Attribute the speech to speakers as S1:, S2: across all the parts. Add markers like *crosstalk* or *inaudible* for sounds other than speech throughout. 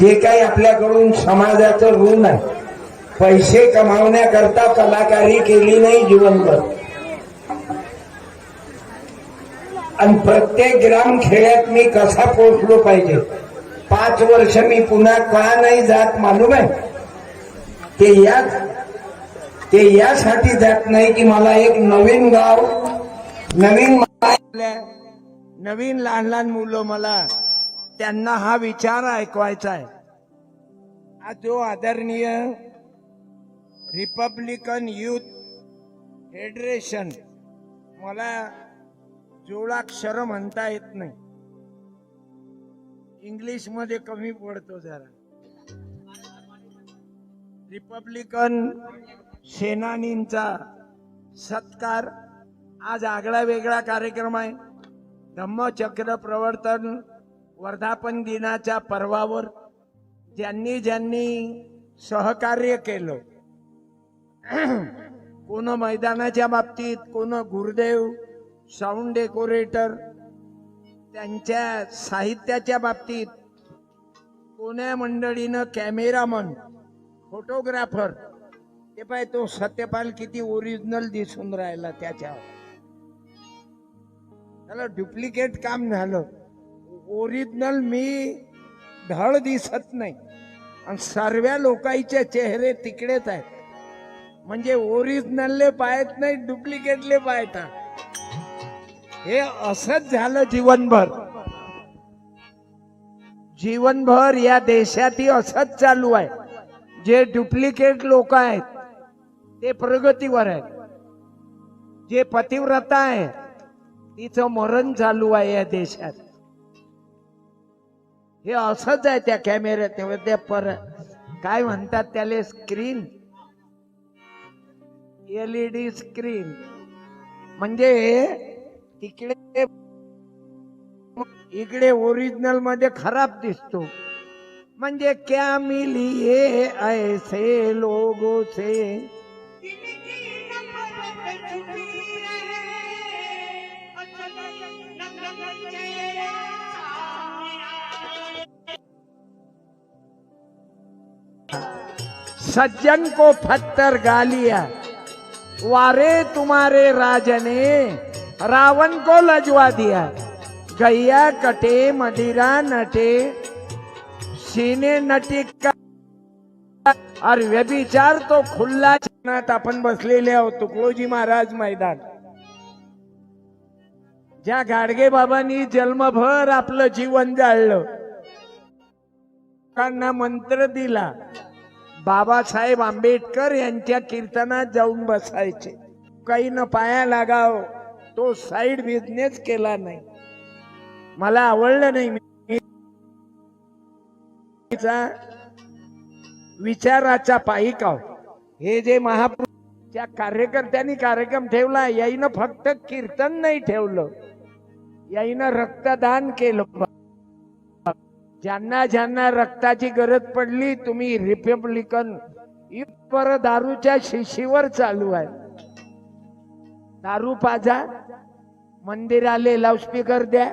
S1: जे काही आपल्याकडून समाजाचं ऋण आहे पैसे कमावण्याकरता कलाकारी केली नाही जीवनभर आणि प्रत्येक ग्राम खेड्यात मी कसा पोचलो पाहिजे? पाच वर्ष मी पुन्हा का नाही जात मालूम आहे? ते या ते यासाठी जात नाही की मला एक नवीन गाव नवीन नवीन लहान लहान मुलं मला त्यांना हा विचार ऐकवायचा आहे. आज जो आदरणीय रिपब्लिकन युथ फेडरेशन मला जोळाक्षर म्हणता येत नाही. इंग्लिशमध्ये कमी पडतो जरा. रिपब्लिकन सेनानींचा सत्कार आज आगळा वेगळा कार्यक्रम आहे. धम्मचक्र प्रवर्तन वर्धापन दिनाच्या पर्वावर ज्यांनी ज्यांनी सहकार्य केलं *clears throat* कोण मैदानाच्या बाबतीत कोण गुरुदेव साऊंड डेकोरेटर त्यांच्या साहित्याच्या बाबतीत कोण्या मंडळीनं कॅमेरामन फोटोग्राफर ते पाय तो सत्यपाल किती ओरिजिनल दिसून राहिला त्याच्यावर. त्याला डुप्लिकेट काम झालं. ओरिजिनल मी धड दिसत नाही. आणि सर्व लोकांचे चेहरे तिकडेच आहेत. म्हणजे ओरिजिनलले पाहत नाही डुप्लिकेटले पाहतात हे असंच झालं जीवनभर. जीवनभर या देशातही असंच चालू आहे. जे डुप्लिकेट लोक आहेत ते प्रगतीवर आहेत. जे पतिव्रता आहे तिचं मरण चालू आहे या देशात. हे असंच आहे त्या कॅमेऱ्यात त्या पर काय म्हणतात त्याला? स्क्रीन एलईडी स्क्रीन म्हणजे तिकडे इकडे ओरिजिनलमध्ये खराब दिसतो. म्हणजे क्या मिली ऐसे लोगो से सज्जन को पत्थर गालिया। वारे तुम्हारे राजने रावण को लजवा दिया। गैया कटे मदिरा नटे सीने नटी अरे व्यभिचार तो खुल्ला छानात आपण बसलेले आहोत तुकडोजी महाराज मैदान। ज्या गाडगे बाबांनी जन्मभर आपलं जीवन जाळलं लोकांना मंत्र दिला बाबासाहेब आंबेडकर यांच्या कीर्तनात जाऊन बसायचे. काही न पाया लागाव. तो साईड बिझनेस केला नाही. मला आवडलं नाही. मी विचाराचा पाहिकाव हे जे महापुरुष त्या कार्यकर्त्यांनी कार्यक्रम ठेवला याईनं फक्त कीर्तन नाही ठेवलं. याईनं रक्तदान केलं. ज्यांना ज्यांना रक्ताची गरज पडली तुम्ही रिपब्लिकन पर दारूच्या शिशीवर चालू आहे. दारू पाजा मंदिराले लाऊडस्पीकर द्या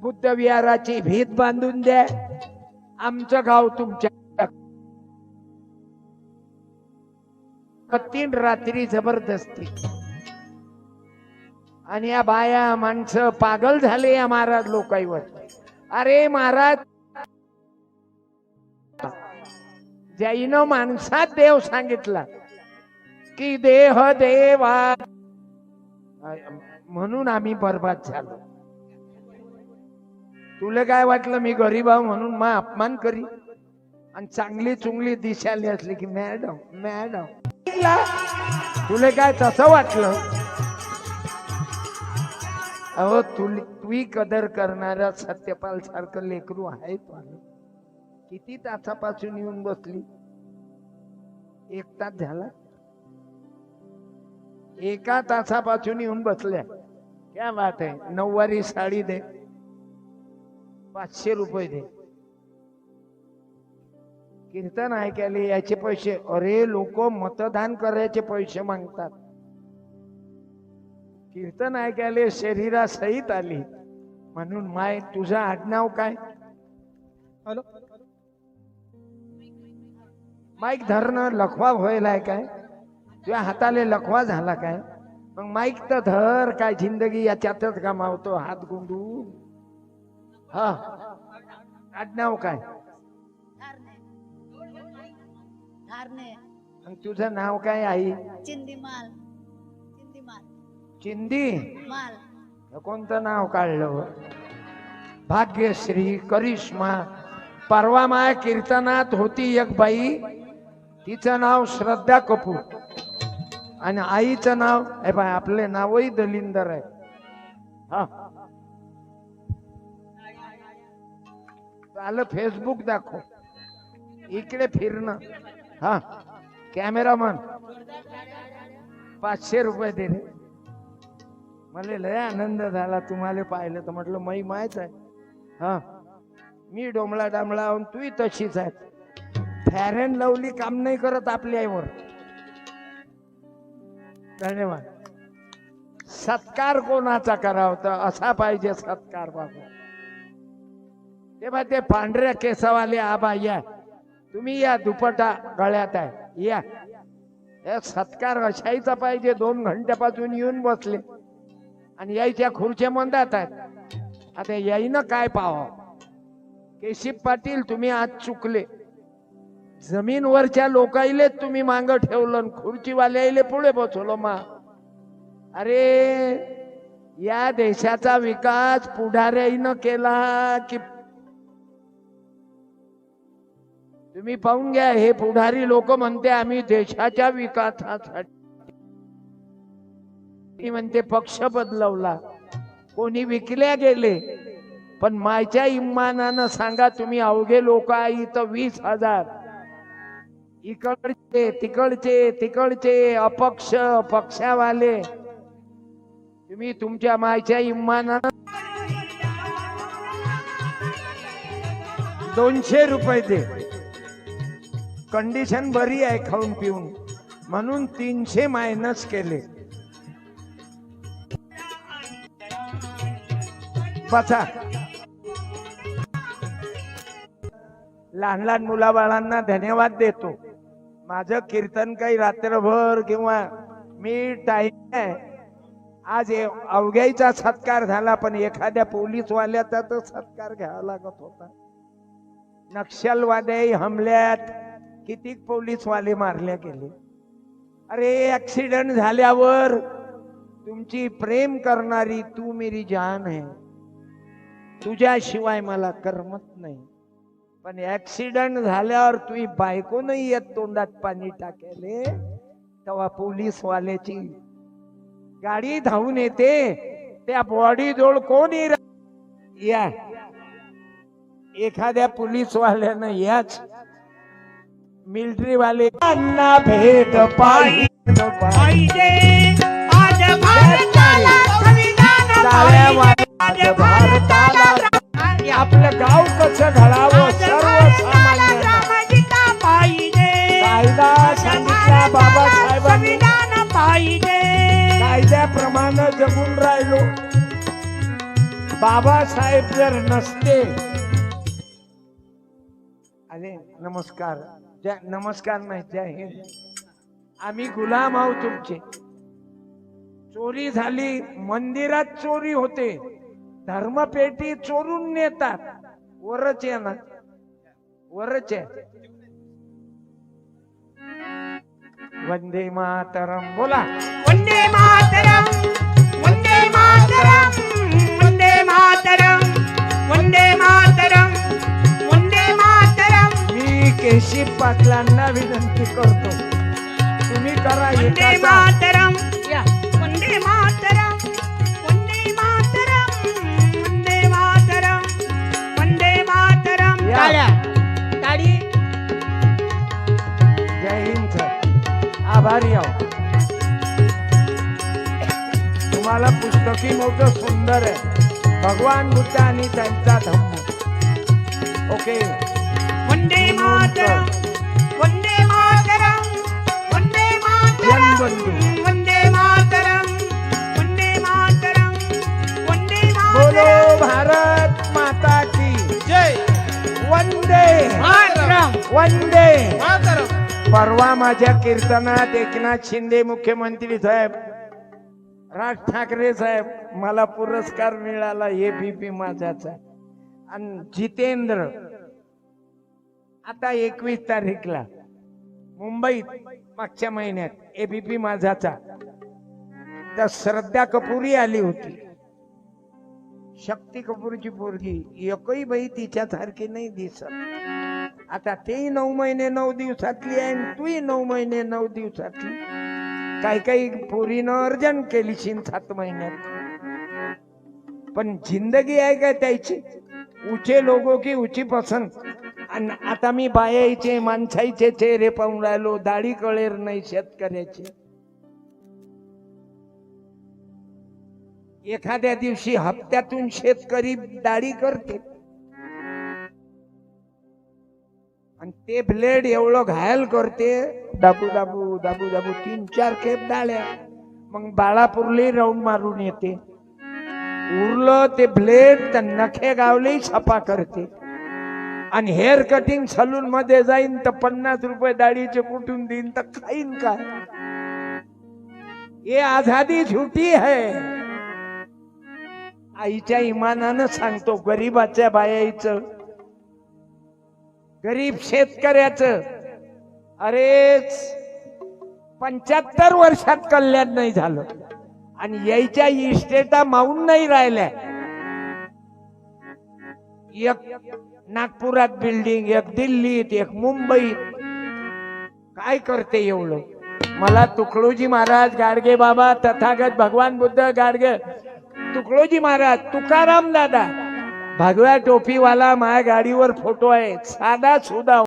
S1: बुद्ध विहाराची भीत बांधून द्या आमचं गाव तुमच्या तीन रात्री जबरदस्ती. आणि या बाया माणसं पागल झाले या महाराज लोकांवर. अरे महाराज जैन माणसात देव सांगितला की देह देवा. म्हणून आम्ही बर्बाद झालो. तुला काय वाटलं मी गरीब आहो म्हणून मग अपमान करी? आणि चांगली चुंगली दिशाली असली की मॅडम मॅडम. तुला काय तसं वाटलं? अहो तुली तुही कदर करणारा सत्यपाल सारखं लेकरू आहे पाहिलं किती तासापासून येऊन बसली? एक तास झाला? एका तासापासून येऊन बसल्या. क्या बात आहे. नऊवारी साडी दे. पाचशे रुपये दे. कीर्तन ऐकायला याचे पैसे. अरे लोक मतदान करायचे पैसे मागतात. कीर्तन ऐकायला शरीरासहित आली. म्हणून माय तुझं आडनाव काय?
S2: हॅलो?
S1: माईक धरणं लखवा व्हायलाय काय? तुझ्या हाताले लखवा झाला काय? मग माईक तर धर काय जिंदगी याच्यातच गमावतो हात गुंडू. हा. आडनाव काय? आणि तुझं नाव काय आई?
S2: चिंदी माल चिंदी? माल.
S1: चिंदी
S2: माल
S1: कोणतं नाव काढलं? भाग्यश्री करिश्मा. परवा माया कीर्तनात होती एक बाई. तिचं नाव श्रद्धा कपूर. आणि आईचं नाव हे बाय आपले नावही दलिंदर आहे. हा. आलं फेसबुक दाखव. इकडे फिरणं. हा. कॅमेरामन. पाचशे रुपये दे रे. मला लय आनंद झाला तुम्हाला पाहिलं तर म्हटलं मै मायच आहे. हा. मी डोमळा डांबळा आहोत तूही तशीच आहे. फॅर अँड लवली काम नाही करत आपल्या आईवर. धन्यवाद. सत्कार कोणाचा करावा तर असा पाहिजे सत्कार बाबा. ते ते पांढऱ्या केसावाले आबा या. तुम्ही या दुपटा गळ्यात आहे. या. या सत्कार अशाईचा पाहिजे. दोन घंट्यापासून येऊन बसले. आणि यायच्या खुर्च्या मंदात आहेत. आता याईनं काय पाहावं? केशिप पाटील तुम्ही आज चुकले. जमीनवरच्या लोकाईले तुम्ही मांग ठेवलं आणि खुर्चीवाल्याले पुढे बसवलो मा. अरे या देशाचा विकास पुढाऱ्याईनं केला की तुम्ही पाहून घ्या हे पुढारी लोक म्हणते आम्ही देशाच्या विकासासाठी म्हणते पक्ष बदलवला. कोणी विकल्या गेले पण मायच्या इमानानं सांगा तुम्ही अवघे लोक आहे इथं वीस हजार. इकडचे तिकडचे तिकडचे अपक्ष पक्षावाले. तुम्ही तुमच्या मायच्या इमानानं दोनशे रुपये दे. कंडिशन बरी आहे खाऊन पिऊन. म्हणून तीनशे मायनस केले. पचा. लहान लहान मुलाबाळांना धन्यवाद देतो. माझं कीर्तन काही रात्रभर किंवा मी टाईम आज अवघ्याईचा अवघ्याचा सत्कार झाला पण एखाद्या पोलीसवाल्याचा तर सत्कार घ्यावा लागत होता. नक्षलवादी हमल्यात. किती पोलीसवाले मारले गेले. अरे ऍक्सिडेंट झाल्यावर तुमची प्रेम करणारी तू मेरी जान आहे तुझ्याशिवाय मला करमत नाही. पण ऍक्सिडेंट झाल्यावर तुझी बायको नाही येत तोंडात पाणी टाकायले तेव्हा पोलीसवाल्याची गाडी धावून येते. त्या बॉडी जोड कोण? या. एखाद्या पोलीसवाल्यानं याच मिलिटरी वाले भेट पाहिजे. आपलं गाव कसं घडावं? त्याप्रमाणे जगून राहिलो. बाबासाहेब जर नसते. अरे नमस्कार. जय नमस्कार नाही आम्ही गुलाम आहोत तुमचे. चोरी झाली मंदिरात चोरी होते. धर्मपेटी चोरून नेतात. वरच आहे ना वरच आहे. वंदे मातरम बोला.
S3: वंदे मातरम वंदे मातरम वंदे मातरम वंदे मातरम वंदे मातरम.
S1: मी केशी पाटलांना विनंती करतो. तुम्ही करा
S3: वंदे मातरम
S1: पुस्तकी मोठं सुंदर आहे. भगवान बुद्ध आणि त्यांचा धम्म. ओके.
S3: वंदे मातरम. वंदे मातरम. वंदे मातरम. वंदे मातरम. वंदे मातरम. वंदे
S1: बोलो भारत माता की
S3: जय.
S1: वंदे.
S3: मातरम.
S1: वंदे.
S3: मातरम.
S1: परवा माझ्या कीर्तनात एकनाथ शिंदे मुख्यमंत्री साहेब राज ठाकरे साहेब मला पुरस्कार मिळाला ए बी पी माझाचा आणि जितेंद्र आता एकवीस तारीखला मुंबईत मागच्या महिन्यात एबीपी माझाचा तर श्रद्धा कपूरही आली होती. शक्ती कपूरची पोरगी एकही बाई तिच्यासारखी नाही दिसत. आता तेही नऊ महिने नऊ दिवसातली आहे आणि तूही नऊ महिने नऊ दिवसातली. काही काही पोरीनं अर्जन केली शिन सात महिन्यात. पण जिंदगी आहे का त्याची? उचे लोगो की उची पसंत. आणि आता मी बायाचे माणसाईचे चेहरे पाहून राहिलो दाढी कळेर नाही शेतकऱ्याची. एखाद्या दिवशी हप्त्यातून शेतकरी दाढी करते आणि ते ब्लेड एवढं घायल करते दाबू दाबू दाबू दाबू तीन चार खेप डाळ्या. मग बाळापूरले राऊंड मारून येते. उरलं ते ब्लेड तर नखे गावले छपा करते. आणि हेअर कटिंग सलून मध्ये जाईन तर पन्नास रुपये दाढीचे कुठून देईन तर खाईन काय? हे आझादी झुटी है. आईच्या इमानानं सांगतो गरीबाच्या बायाईचं गरीब शेतकऱ्याचं. अरे पंच्याहत्तर वर्षात कल्याण नाही झालं. आणि यायच्या इस्टेटा माऊन नाही राहिल्या. एक नागपुरात बिल्डिंग एक दिल्लीत एक मुंबईत. काय करते एवढं? मला तुकडोजी महाराज गाडगे बाबा तथागत भगवान बुद्ध गाडगे तुकडोजी महाराज तुकाराम दादा भगव्या टोपीवाला माझ्या गाडीवर फोटो आहे. साधा सुद्धा